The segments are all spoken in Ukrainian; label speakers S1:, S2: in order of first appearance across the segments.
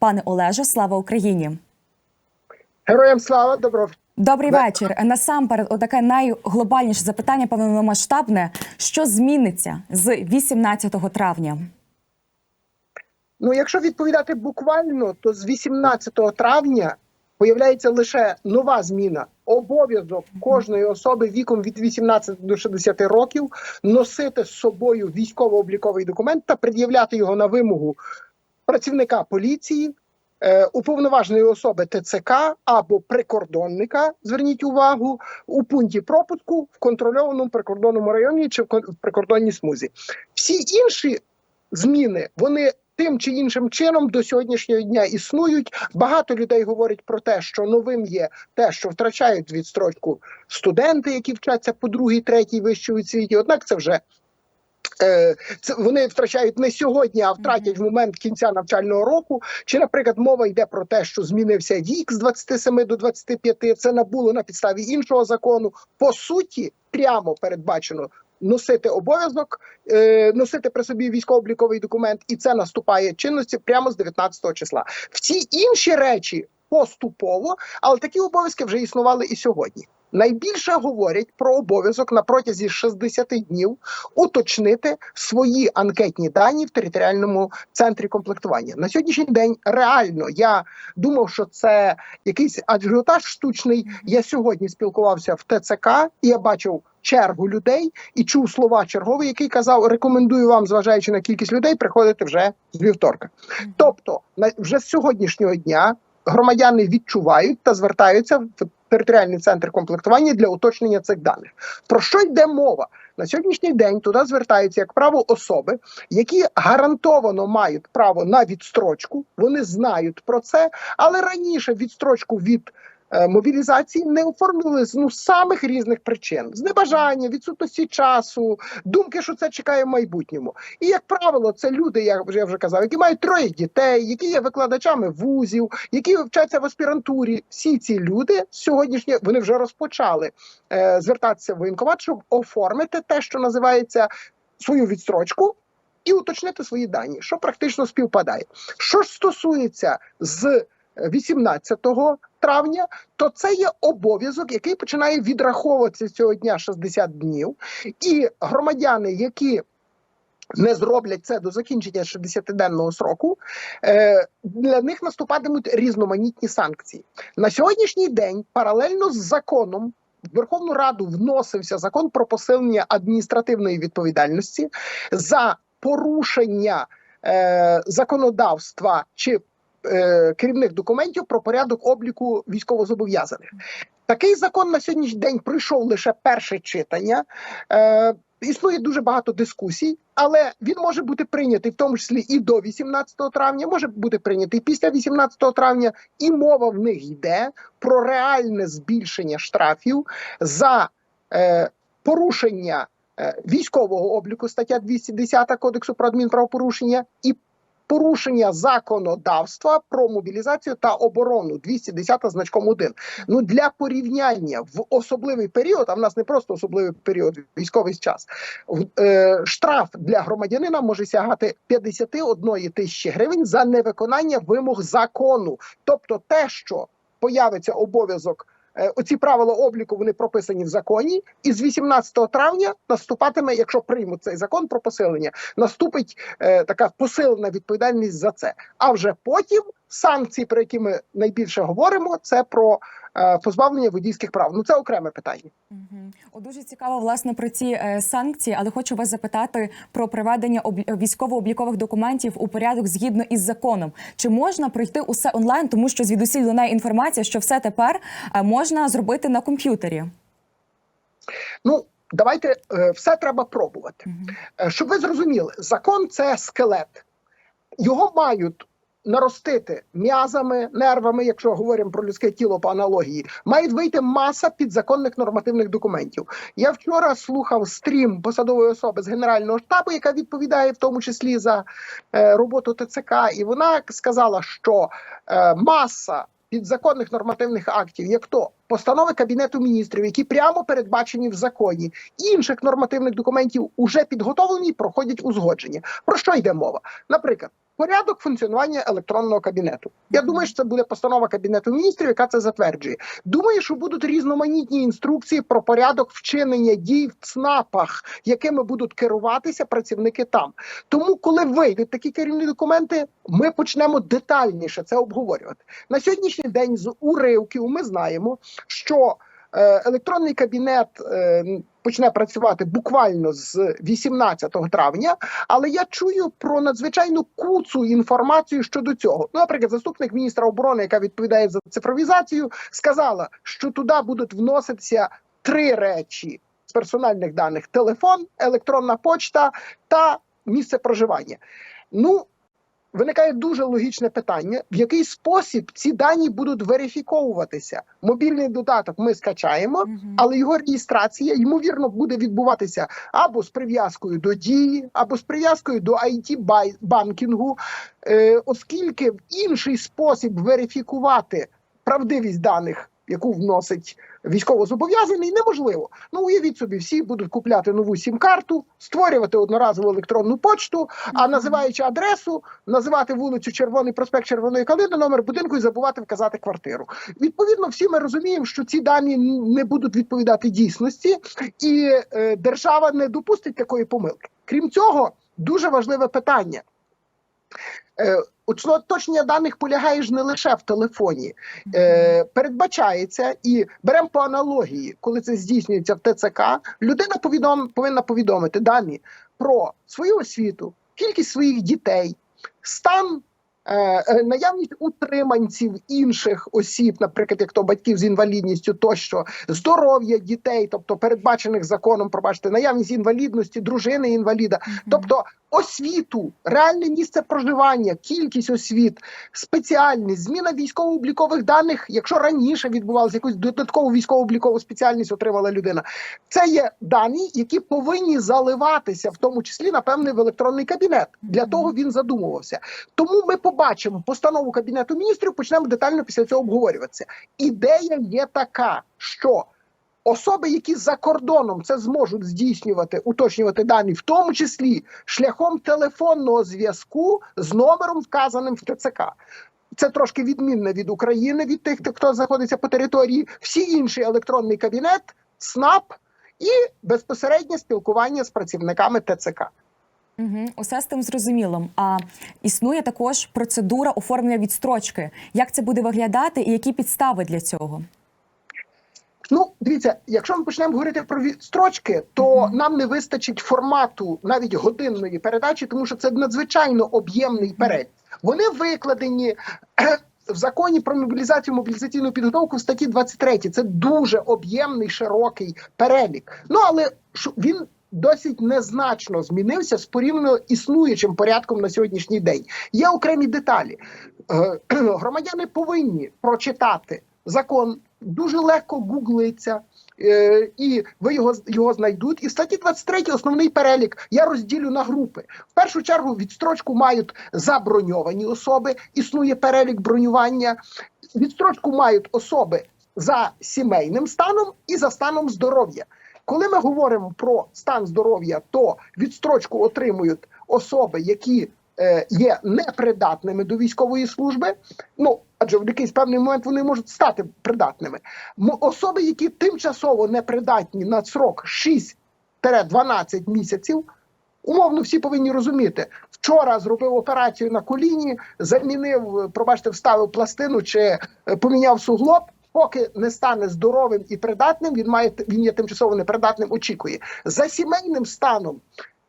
S1: Пане Олеже, слава Україні!
S2: Героям слава добро.
S1: Добрий
S2: Да.
S1: вечір. Насамперед, отаке найглобальніше запитання, певно, масштабне. Що зміниться з 18 травня?
S2: Ну, якщо відповідати буквально, то з 18 травня появляється лише нова зміна. Обов'язок кожної особи віком від 18 до 60 років носити з собою військово-обліковий документ та пред'являти його на вимогу працівника поліції, е, уповноваженої особи ТЦК або прикордонника. Зверніть увагу у пункті пропуску в контрольованому прикордонному районі чи в прикордонній смузі. Всі інші зміни вони тим чи іншим чином до сьогоднішнього дня існують. Багато людей говорять про те, що новим є те, що втрачають відстрочку студенти, які вчаться по другій, третій вищій освіті. Однак це вже. Це вони втрачають не сьогодні, а втратять в момент кінця навчального року. Чи, наприклад, мова йде про те, що змінився вік з 27 до 25, Це набуло на підставі іншого закону. По суті, прямо передбачено носити обов'язок, е, носити при собі військово-обліковий документ, і це наступає чинності прямо з 19 числа. Всі інші речі поступово, але такі обов'язки вже існували і сьогодні. Найбільше говорять про обов'язок на протязі 60 днів уточнити свої анкетні дані в територіальному центрі комплектування. На сьогоднішній день реально я думав, що це якийсь ажіотаж штучний. Я сьогодні спілкувався в ТЦК, і я бачив чергу людей і чув слова черговий, який казав: рекомендую вам, зважаючи на кількість людей, приходити вже з вівторка. Тобто, на вже з сьогоднішнього дня громадяни відчувають та звертаються в територіальний центр комплектування для уточнення цих даних. Про що йде мова? На сьогоднішній день туди звертаються, як право особи, які гарантовано мають право на відстрочку. Вони знають про це, але раніше відстрочку від мобілізації не оформлювали з ну, самих різних причин: з небажання, відсутності часу, думки, що це чекає в майбутньому. І як правило, це люди, як я вже казав, які мають троє дітей, які є викладачами вузів, які вчаться в аспірантурі. Всі ці люди сьогоднішні вони вже розпочали е, звертатися в воєнкомат, щоб оформити те, що називається свою відстрочку. І уточнити свої дані, що практично співпадає. Що ж стосується з 18 травня, то це є обов'язок, який починає відраховуватися з цього дня 60 днів, і громадяни, які не зроблять це до закінчення 60-денного сроку, е, для них наступатимуть різноманітні санкції. На сьогоднішній день, паралельно з законом, в Верховну Раду вносився закон про посилення адміністративної відповідальності за порушення е, законодавства чи е, керівних документів про порядок обліку військовозобов'язаних. Такий закон на сьогоднішній день пройшов лише перше читання. Е, Існує дуже багато дискусій, але він може бути прийнятий в тому числі і до 18 травня, може бути прийнятий після 18 травня, і мова в них йде про реальне збільшення штрафів за е, порушення е, військового обліку, стаття 210 Кодексу про адмінправопорушення, і порушення законодавства про мобілізацію та оборону 210 значком 1. Ну для порівняння в особливий період, а в нас не просто особливий період, військовий час. Е, штраф для громадянина може сягати 51 тисячі гривень за невиконання вимог закону, тобто те, що появиться обов'язок. Е, Оці правила обліку вони прописані в законі, і з 18 травня наступатиме, якщо приймуть цей закон про посилення, наступить е, така посилена відповідальність за це. А вже потім санкції, про які ми найбільше говоримо, це про е, позбавлення водійських прав. Ну це окреме питання.
S1: Мгм. О, дуже цікаво власне про ці е, санкції, але хочу вас запитати про приведення об... військово-облікових документів у порядок згідно із законом. Чи можна пройти усе онлайн, тому що звідусіль лунає інформація, що все тепер е, можна зробити на комп'ютері?
S2: Ну давайте е, все треба пробувати. Щоб ви зрозуміли, закон це скелет. Його мають наростити м'язами, нервами, якщо говоримо про людське тіло по аналогії, мають вийти маса підзаконних нормативних документів. Я вчора слухав стрім посадової особи з генерального штабу, яка відповідає в тому числі за е, роботу ТЦК, і вона сказала, що е, маса підзаконних нормативних актів, як то постанови кабінету міністрів, які прямо передбачені в законі, інших нормативних документів уже підготовлені і проходять узгодження. Про що йде мова? Наприклад. Порядок функціонування електронного кабінету. Я думаю, що це буде постанова кабінету міністрів, яка це затверджує. Думаю, що будуть різноманітні інструкції про порядок вчинення дій в ЦНАПах, якими будуть керуватися працівники там. Тому, коли вийдуть такі керівні документи, ми почнемо детальніше це обговорювати. На сьогоднішній день з уривків ми знаємо, що е, електронний кабінет е, почне працювати буквально з 18 травня, але я чую про надзвичайну куцу інформацію щодо цього. Ну, наприклад, заступник міністра оборони, яка відповідає за цифровізацію, сказала, що туди будуть вноситися три речі з персональних даних: телефон, електронна почта та місце проживання. Ну, виникає дуже логічне питання: в який спосіб ці дані будуть верифіковуватися. Мобільний додаток ми скачаємо, але його реєстрація ймовірно буде відбуватися або з прив'язкою до дії, або з прив'язкою до it банкінгу, е, оскільки інший спосіб верифікувати правдивість даних, яку вносить військовозобов'язаний, неможливо. Ну уявіть собі, всі будуть купляти нову сім-карту, створювати одноразову електронну почту, а називаючи адресу, називати вулицю Червоний проспект Червоної Калини, номер будинку і забувати вказати квартиру. Відповідно, всі ми розуміємо, що ці дані не будуть відповідати дійсності, і е, держава не допустить такої помилки. Крім цього, дуже важливе питання. Е, Уточнення даних полягає ж не лише в телефоні. Е, передбачається і беремо по аналогії, коли це здійснюється в ТЦК, людина повідом, повинна повідомити дані про свою освіту, кількість своїх дітей, стан. Е, е, Наявність утриманців інших осіб, наприклад, як то батьків з інвалідністю, тощо здоров'я дітей, тобто передбачених законом, пробачте, наявність інвалідності, дружини інваліда, тобто освіту, реальне місце проживання, кількість освіт, спеціальність, зміна військово-облікових даних, якщо раніше відбувалася якусь додаткову військово-облікову спеціальність, отримала людина. Це є дані, які повинні заливатися, в тому числі напевне в електронний кабінет. Для того він задумувався. Тому ми побачимо постанову кабінету міністрів. Почнемо детально після цього обговорюватися. Ідея є така, що Особи, які за кордоном це зможуть здійснювати, уточнювати дані, в тому числі шляхом телефонного зв'язку з номером, вказаним в ТЦК. Це трошки відмінне від України, від тих, хто знаходиться по території. Всі інші електронний кабінет, СНАП і безпосереднє спілкування з працівниками ТЦК.
S1: Угу, усе з тим зрозуміло. А існує також процедура оформлення відстрочки. Як це буде виглядати і які підстави для цього?
S2: Ну, дивіться, якщо ми почнемо говорити про відстрочки, то
S1: Мгм.
S2: нам не вистачить формату навіть годинної передачі, тому що це надзвичайно об'ємний перелік. Вони викладені в законі про мобілізацію мобілізаційну підготовку в статті 23. Це дуже об'ємний широкий перелік. Ну але він. Досить незначно змінився з порівняно існуючим порядком на сьогоднішній день. Є окремі деталі. Е, Громадяни повинні прочитати закон, дуже легко гуглиться. е, І ви його його знайдуть. І в статті 23 основний перелік я розділю на групи. В першу чергу відстрочку мають заброньовані особи. Існує перелік бронювання. Відстрочку мають особи за сімейним станом і за станом здоров'я. Коли ми говоримо про стан здоров'я, то відстрочку отримують особи, які е, є непридатними до військової служби. Ну адже в якийсь певний момент вони можуть стати придатними. Особи, які тимчасово непридатні на срок 6-12 місяців. Умовно, всі повинні розуміти. Вчора зробив операцію на коліні, замінив, пробачте, вставив пластину чи е, поміняв суглоб. Поки не стане здоровим і придатним, він має він є тимчасово непридатним. Очікує за сімейним станом.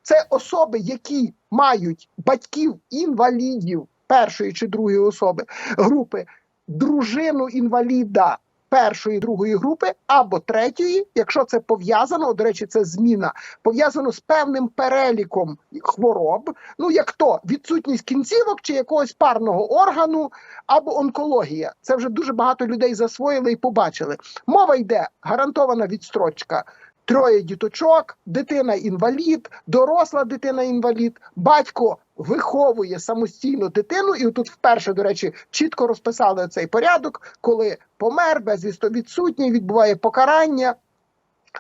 S2: Це особи, які мають батьків інвалідів першої чи другої особи групи, дружину інваліда першої другої групи або третьої, якщо це пов'язано, до речі, це зміна пов'язано з певним переліком хвороб. Ну як то відсутність кінцівок чи якогось парного органу або онкологія. Це вже дуже багато людей засвоїли і побачили. Мова йде гарантована відстрочка троє діточок, дитина інвалід, доросла дитина інвалід, батько виховує самостійно дитину, і тут вперше, до речі, чітко розписали цей порядок, коли помер безвісто відсутній, відбуває покарання.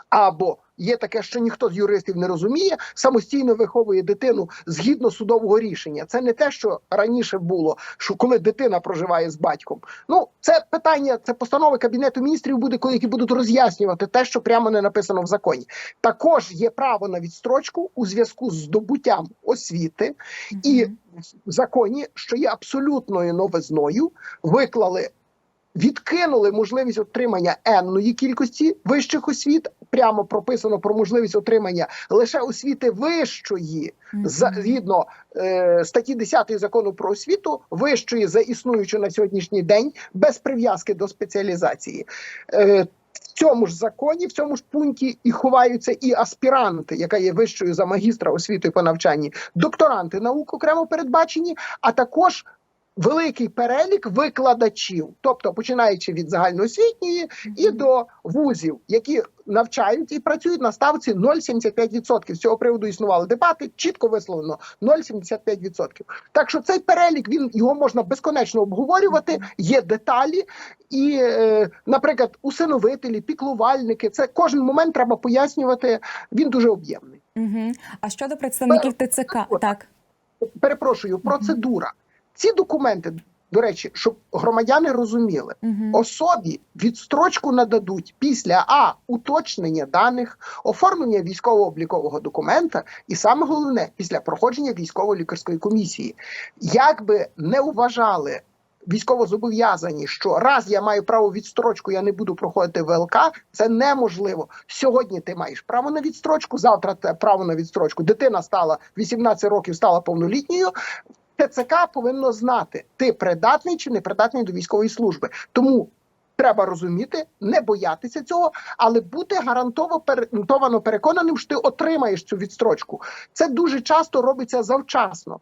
S2: Або є таке, що ніхто з юристів не розуміє, самостійно виховує дитину згідно судового рішення. Це не те, що раніше було, що коли дитина проживає з батьком. Ну, це питання, це постанови кабінету міністрів буде, коли які будуть роз'яснювати те, що прямо не написано в законі. Також є право на відстрочку у зв'язку з здобуттям освіти, і в законі, що є абсолютною новизною, виклали. Відкинули можливість отримання енної кількості вищих освіт. Прямо прописано про можливість отримання лише освіти вищої,
S1: Мгм.
S2: згідно е, статті 10 закону про освіту, вищої за існуючу на сьогоднішній день без прив'язки до спеціалізації. Е, в цьому ж законі, в цьому ж пункті і ховаються і аспіранти, яка є вищою за магістра освіти по навчанні, докторанти наук окремо передбачені, а також великий перелік викладачів, тобто починаючи від загальноосвітньої і до вузів, які навчають і працюють на ставці 0,75%. З цього приводу існували дебати, чітко висловлено 0,75%. Так що цей перелік він його можна безконечно обговорювати. Є деталі, і, е, наприклад, усиновителі, піклувальники. Це кожен момент треба пояснювати. Він дуже об'ємний.
S1: Мгм. А щодо представників ТЦК, так.
S2: Перепрошую, процедура. Ці документи, до речі, щоб громадяни розуміли,
S1: Мгм.
S2: особі відстрочку нададуть після а уточнення даних, оформлення військово-облікового документа, і саме головне після проходження військово-лікарської комісії. Як би не вважали. Військовозобов'язані, що раз я маю право відстрочку, я не буду проходити ВЛК. Це неможливо. Сьогодні ти маєш право на відстрочку, завтра те право на відстрочку. Дитина стала 18 років, стала повнолітньою. ТЦК повинно знати, ти придатний чи не придатний до військової служби. Тому треба розуміти, не боятися цього, але бути гарантовано переконаним, що ти отримаєш цю відстрочку. Це дуже часто робиться завчасно.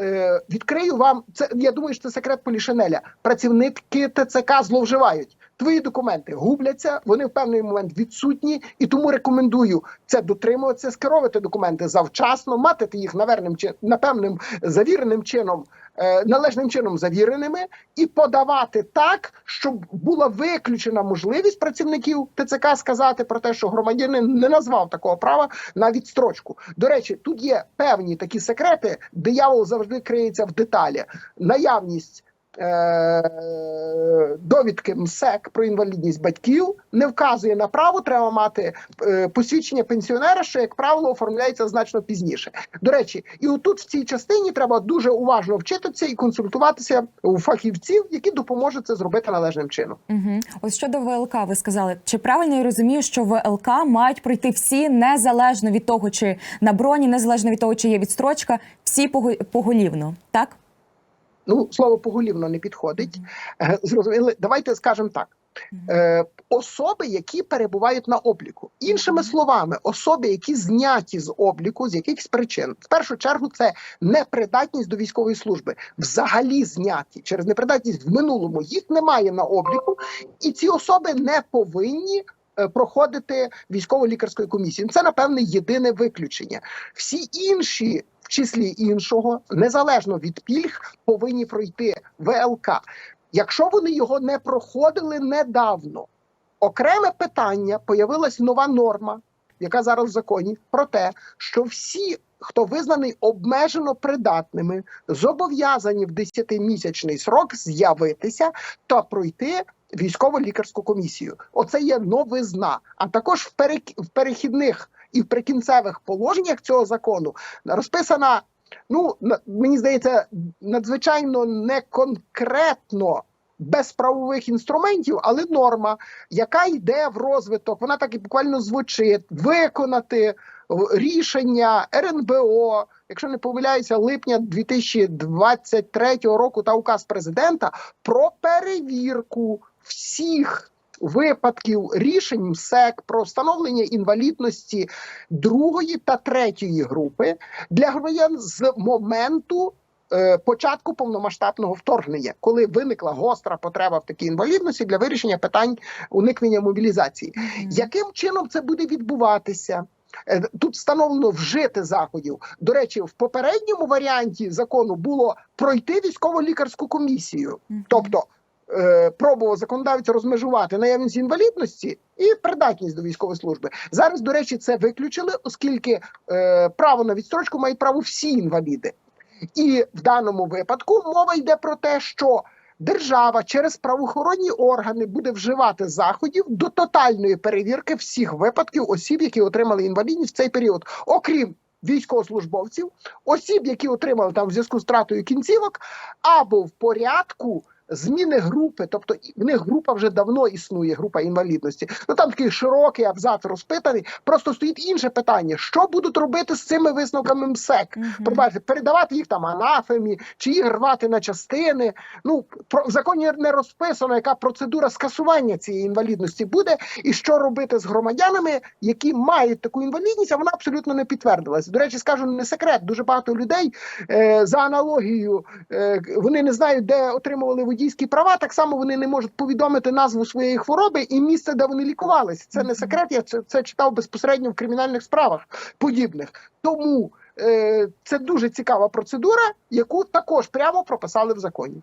S2: Е, відкрию вам це. Я думаю, що це секрет Полішинеля. Працівники ТЦК зловживають. Твої документи губляться, вони в певний момент відсутні, і тому рекомендую це дотримуватися, скеровувати документи завчасно, мати їх наверним напевним завіреним чином, е, належним чином завіреними, і подавати так, щоб була виключена можливість працівників ТЦК сказати про те, що громадянин не назвав такого права на відстрочку. До речі, тут є певні такі секрети. Диявол завжди криється в деталі. Наявність. Е, Довідки МСЕК про інвалідність батьків не вказує на право. Треба мати е, посвідчення пенсіонера, що як правило оформляється значно пізніше. До речі, і отут в цій частині треба дуже уважно вчитися і консультуватися у фахівців, які допоможуть це зробити належним чином.
S1: Угу. Ось щодо ВЛК, ви сказали, чи правильно я розумію, що ВЛК мають пройти всі незалежно від того, чи на броні, незалежно від того, чи є відстрочка, всі пого- поголівно, так?
S2: Ну, слово поголівно не підходить. Е, Зрозуміли, давайте скажемо так. Е, особи, які перебувають на обліку, іншими словами, особи, які зняті з обліку з якихось причин, в першу чергу, це непридатність до військової служби, взагалі зняті через непридатність в минулому. Їх немає на обліку, і ці особи не повинні. е, Проходити військово-лікарської комісії. Це напевне єдине виключення. Всі інші, в числі іншого, незалежно від пільг, повинні пройти ВЛК. Якщо вони його не проходили недавно, окреме питання появилась нова норма, яка зараз в законі, про те, що всі, хто визнаний обмежено придатними, зобов'язані в 10-місячний срок з'явитися та пройти військово-лікарську комісію. Оце є новизна. А також в, перехідних і в прикінцевих положеннях цього закону розписана. Ну, мені здається, надзвичайно не конкретно без правових інструментів, але норма, яка йде в розвиток, вона так і буквально звучить: виконати рішення РНБО, якщо не помиляюся, липня 2023 року та указ президента про перевірку всіх. Випадків рішень МСЕК про встановлення інвалідності другої та третьої групи для громадян з моменту е, початку повномасштабного вторгнення, коли виникла гостра потреба в такій інвалідності для вирішення питань уникнення мобілізації. Яким чином це буде відбуватися? Е, Тут встановлено вжити заходів. До речі, в попередньому варіанті закону було пройти військово-лікарську комісію, тобто е, пробував законодавець розмежувати наявність інвалідності і придатність до військової служби. Зараз, до речі, це виключили, оскільки е, право на відстрочку мають право всі інваліди. І в даному випадку мова йде про те, що держава через правоохоронні органи буде вживати заходів до тотальної перевірки всіх випадків осіб, які отримали інвалідність в цей період, окрім військовослужбовців, осіб, які отримали там в зв'язку з втратою кінцівок, або в порядку. Зміни групи, тобто в них група вже давно існує, група інвалідності. Ну там такий широкий абзац розпитаний. Просто стоїть інше питання: що будуть робити з цими висновками МСЕК?
S1: Мгм.
S2: Пробачте, передавати їх там анафемі, чи їх рвати на частини. Ну про в законі не розписано, яка процедура скасування цієї інвалідності буде, і що робити з громадянами, які мають таку інвалідність, а вона абсолютно не підтвердилася. До речі, скажу не секрет. Дуже багато людей е, за аналогією е, вони не знають, де отримували водійські права. Так само вони не можуть повідомити назву своєї хвороби і місце, де вони лікувалися. Це не секрет. Я це, це читав безпосередньо в кримінальних справах подібних. Тому е, це дуже цікава процедура, яку також прямо прописали в законі.